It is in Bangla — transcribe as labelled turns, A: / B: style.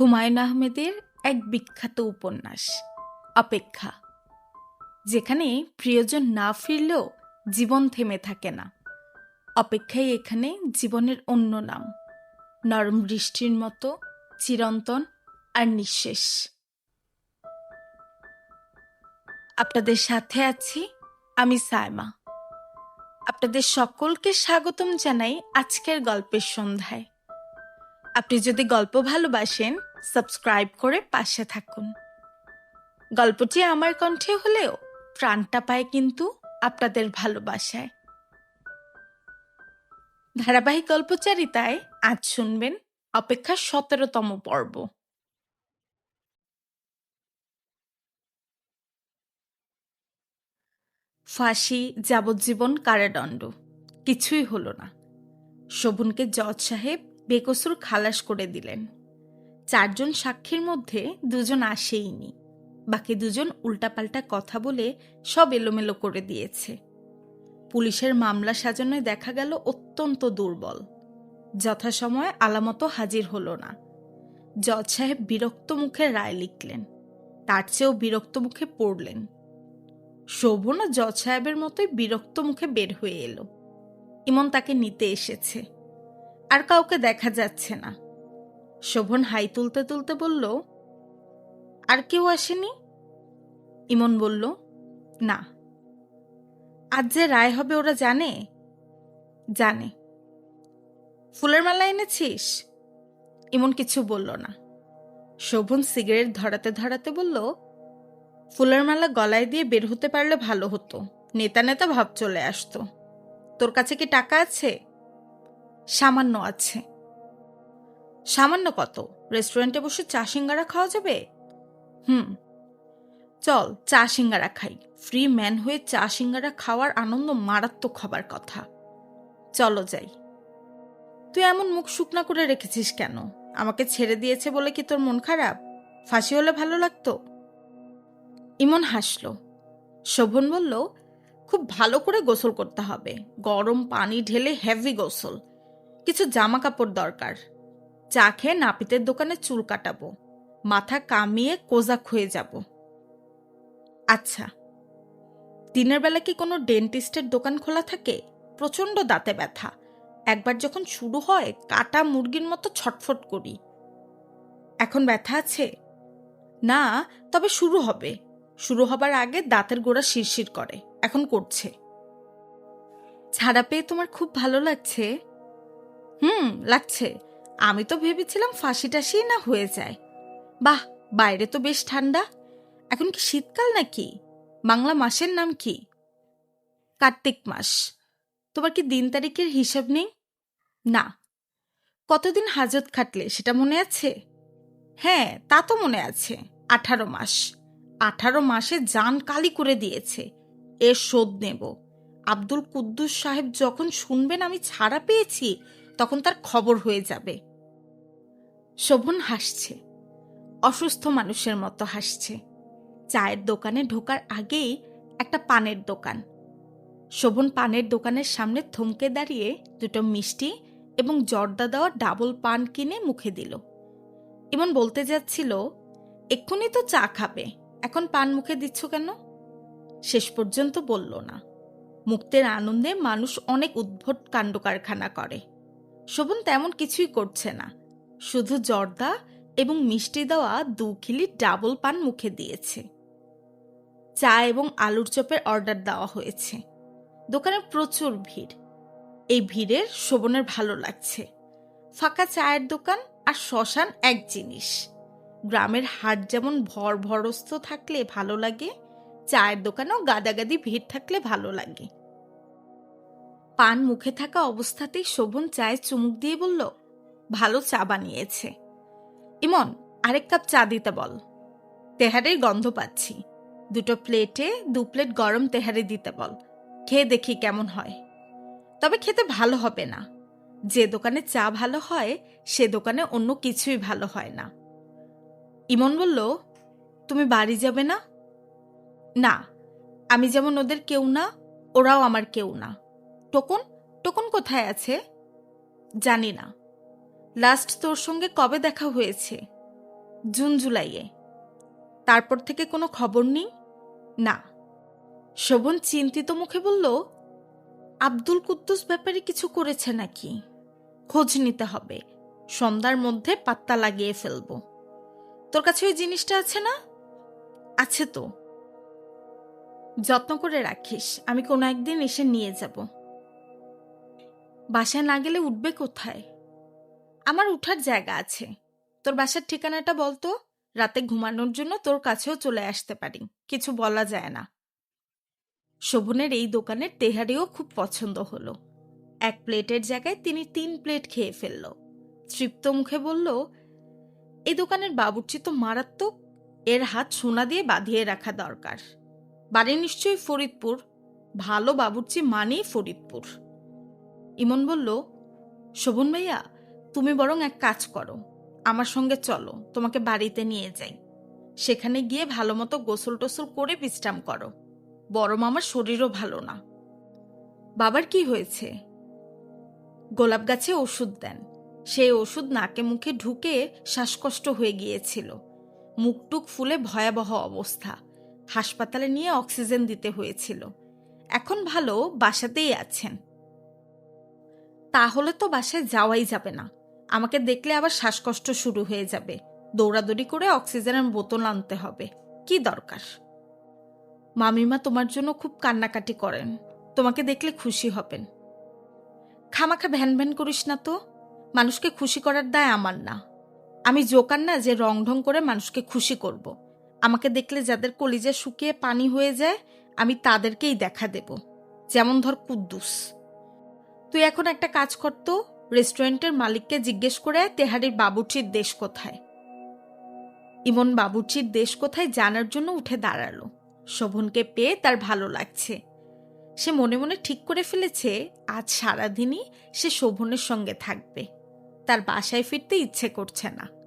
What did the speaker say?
A: হুমায়ুন আহমেদের এক বিখ্যাত উপন্যাস, অপেক্ষা, যেখানে প্রিয়জন না ফিরলেও জীবন থেমে থাকে না। অপেক্ষাই এখানে জীবনের অন্য নাম, নরম বৃষ্টির মতো, চিরন্তন আর নিঃশেষ। আপনাদের সাথে আছি আমি সায়মা। আপনাদের সকলকে স্বাগতম জানাই আজকের গল্পের সন্ধ্যায়। আপনি যদি গল্প ভালোবাসেন সাবস্ক্রাইব করে পাশে থাকুন। গল্পটি আমার কণ্ঠে হলেও প্রাণটা পায় কিন্তু আপনাদের ভালোবাসায়। ধারাবাহিক গল্পচারিতায় আজ শুনবেন অপেক্ষা সতেরোতম পর্ব। ফাঁসি, যাবজ্জীবন, কারাদণ্ড। কিছুই হলো না। শোভনকে জজ সাহেব বেকসুর খালাস করে দিলেন। চারজন সাক্ষীর মধ্যে দুজন আসেইনি। বাকি দুজন উল্টাপাল্টা কথা বলে সব এলোমেলো করে দিয়েছে। পুলিশের মামলা সাজানোয় দেখা গেল অত্যন্ত দুর্বল। যথাসময়ে আলামতো হাজির হলো না। জজ সাহেব বিরক্ত মুখে রায় লিখলেন। তার চেয়েও বিরক্ত মুখে পড়লেন। শোভনও জজ সাহেবের মতোই বিরক্ত মুখে বের হয়ে এলো। ইমন তাকে নিতে এসেছে। আর কাউকে দেখা যাচ্ছে না। শোভন হাই তুলতে তুলতে বলল, আর কেউ আসেনি? ইমন বলল, না। আজ যে রায় হবে ওরা জানে? জানে। ফুলের মালা এনেছিস? ইমন কিছু বলল না। শোভন সিগারেট ধরাতে ধরাতে বলল, ফুলের মালা গলায় দিয়ে বের হতে পারলে ভালো হতো। নেতা নেতা ভাব চলে আসতো। তোর কাছে কি টাকা আছে? সামান্য আছে। সামান্য কত? রেস্টুরেন্টে বসে চা সিঙ্গারা খাওয়া যাবে? হুম। চল, চা সিঙ্গারা খাই। ফ্রি ম্যান হয়ে চা সিঙ্গারা খাওয়ার আনন্দ মারাত্মক হবার কথা। চলো যাই। তুই এমন মুখ শুকনা করে রেখেছিস কেন? আমাকে ছেড়ে দিয়েছে বলে কি তোর মন খারাপ? ফাঁসি হলে ভালো লাগতো? ইমন হাসল। শোভন বলল, খুব ভালো করে গোসল করতে হবে। গরম পানি ঢেলে হেভি গোসল। কিছু জামা কাপড় দরকার। চা খেয়ে নাপিতের দোকানে চুল কাটাবো। মাথা কামিয়ে কোজাক হয়ে যাব। আচ্ছা দিনের বেলা কি কোনো ডেন্টিস্টের দোকান খোলা থাকে? প্রচণ্ড দাঁতে ব্যথা। একবার যখন শুরু হয়, কাটা মুরগির মতো ছটফট করি। এখন ব্যথা আছে? না, তবে শুরু হবে। শুরু হবার আগে দাঁতের গোড়া শিরশির করে। এখন করছে। ছাড়া পেয়ে তোমার খুব ভালো লাগছে। হুম, লাগছে। আমি তো ভেবেছিলাম ফাঁসি টাসি না হয়ে যায়। বাহ, বাইরে তো বেশ ঠান্ডা। এখন কি শীতকাল নাকি? বাংলা মাসের নাম কি? কার্তিক মাস। তোমার কি দিন তারিখের হিসাব নেই? না। কতদিন হাজত খাটলে, সেটা মনে আছে? হ্যাঁ তা তো মনে আছে। আঠারো মাস। আঠারো মাসে জান কালি করে দিয়েছে। এর শোধ নেব। আব্দুল কুদ্দুস সাহেব যখন শুনবেন আমি ছাড়া পেয়েছি তখন তার খবর হয়ে যাবে। শোভন হাসছে। অসুস্থ মানুষের মতো হাসছে। চায়ের দোকানে ঢোকার আগেই একটা পানের দোকান। শোভন পানের দোকানের সামনে থমকে দাঁড়িয়ে দুটো মিষ্টি এবং জর্দা দেওয়া ডাবল পান কিনে মুখে দিল। এমন বলতে যাচ্ছিল, এক্ষুনি তো চা খাবে, এখন পান মুখে দিচ্ছ কেন? শেষ পর্যন্ত বলল না। মুক্তের আনন্দে মানুষ অনেক উদ্ভট কাণ্ড কারখানা করে। শোভন তেমন কিছুই করছে না। শুধু জর্দা এবং মিষ্টি দেওয়া দু খিলি ডাবল পান মুখে দিয়েছে। চা এবং আলুর চপের অর্ডার দেওয়া হয়েছে। দোকানে প্রচুর ভিড়। এই ভিড়ের শোভনের ভালো লাগছে। ফাঁকা চায়ের দোকান আর শ্মশান এক জিনিস। গ্রামের হাট যেমন ভর ভরস্ত থাকলে ভালো লাগে, চায়ের দোকানেও গাদাগাদি ভিড় থাকলে ভালো লাগে। পান মুখে থাকা অবস্থাতেই শোভন চায়ে চুমুক দিয়ে বলল, ভালো চা বানিয়েছে। ইমন, আরেক কাপ চা দিতে বল। তেহারের গন্ধ পাচ্ছি। দুটো প্লেটে দু প্লেট গরম তেহারি দিতে বল। খেয়ে দেখি কেমন হয়। তবে খেতে ভালো হবে না। যে দোকানে চা ভালো হয়, সে দোকানে অন্য কিছুই ভালো হয় না। ইমন বলল, তুমি বাড়ি যাবে না? না। আমি যেমন ওদের কেউ না, ওরাও আমার কেউ না। টোকন? টোকন কোথায় আছে? জানি না। লাস্ট তোর সঙ্গে কবে দেখা হয়েছে? জুন, জুলাইয়ে। তারপর থেকে কোনো খবর নেই? না। শোভন চিন্তিত মুখে বলল, আব্দুল কুদ্দুস ব্যাপারে কিছু করেছে নাকি? খোঁজ নিতে হবে। সন্ধ্যার মধ্যে পাত্তা লাগিয়ে ফেলব। তোর কাছে ওই জিনিসটা আছে না? আছে তো। যত্ন করে রাখিস। আমি কোনো একদিন এসে নিয়ে যাব। বাসায় না গেলে উঠবে কোথায়? আমার উঠার জায়গা আছে। তোর বাসার ঠিকানাটা বলতো? রাতে ঘুমানোর জন্য তোর কাছেও চলে আসতে পারি। কিছু বলা যায় না। শোভনের এই দোকানের তেহারিও খুব পছন্দ হলো। এক প্লেটের জায়গায় তিনি তিন প্লেট খেয়ে ফেলল। তৃপ্ত মুখে বলল এই দোকানের বাবুর্চি তো মারাত্মক। এর হাত সোনা দিয়ে বাঁধিয়ে রাখা দরকার। বাড়ি নিশ্চয়ই ফরিদপুর। ভালো বাবুর্চি মানেই ফরিদপুর। ইমন বলল, শোভন ভাইয়া, তুমি বরং এক কাজ করো। আমার সঙ্গে চলো, তোমাকে বাড়িতে নিয়ে যাই। সেখানে গিয়ে ভালো মতো গোসল টোসল করে বিশ্রাম করো। বড় মামার শরীরও ভালো না। বাবার কি হয়েছে? গোলাপ গাছে ওষুধ দেন। সেই ওষুধ নাকে মুখে ঢুকে শ্বাসকষ্ট হয়ে গিয়েছিল। মুখটুক ফুলে ভয়াবহ অবস্থা। হাসপাতালে নিয়ে অক্সিজেন দিতে হয়েছিল। এখন ভালো, বাসাতেই আছেন। তাহলে তো বাসায় যাওয়াই যাবে না। আমাকে দেখলে আবার শ্বাসকষ্ট শুরু হয়ে যাবে। দৌড়াদৌড়ি করে অক্সিজেনের বোতল আনতে হবে। কি দরকার? মামিমা তোমার জন্য খুব কান্নাকাটি করেন। তোমাকে দেখলে খুশি হবেন। খামাখা ভ্যান ভ্যান করিস না তো। মানুষকে খুশি করার দায় আমার না। আমি জোকার না যে রং ঢং করে মানুষকে খুশি করব। আমাকে দেখলে যাদের কলিজা শুকিয়ে পানি হয়ে যায়, আমি তাদেরকেই দেখা দেব। যেমন ধর কুদ্দুস। তুই এখন একটা কাজ করতো রেস্টুরেন্টের মালিককে জিজ্ঞেস করে তেহারির বাবুর্চির দেশ কোথায়। ইমন বাবুর্চির দেশ কোথায় জানার জন্য উঠে দাঁড়াল। শোভনকে পেয়ে তার ভালো লাগছে। সে মনে মনে ঠিক করে ফেলেছে, আজ সারাদিনই সে শোভনের সঙ্গে থাকবে। তার বাসায় ফিরতে ইচ্ছে করছে না।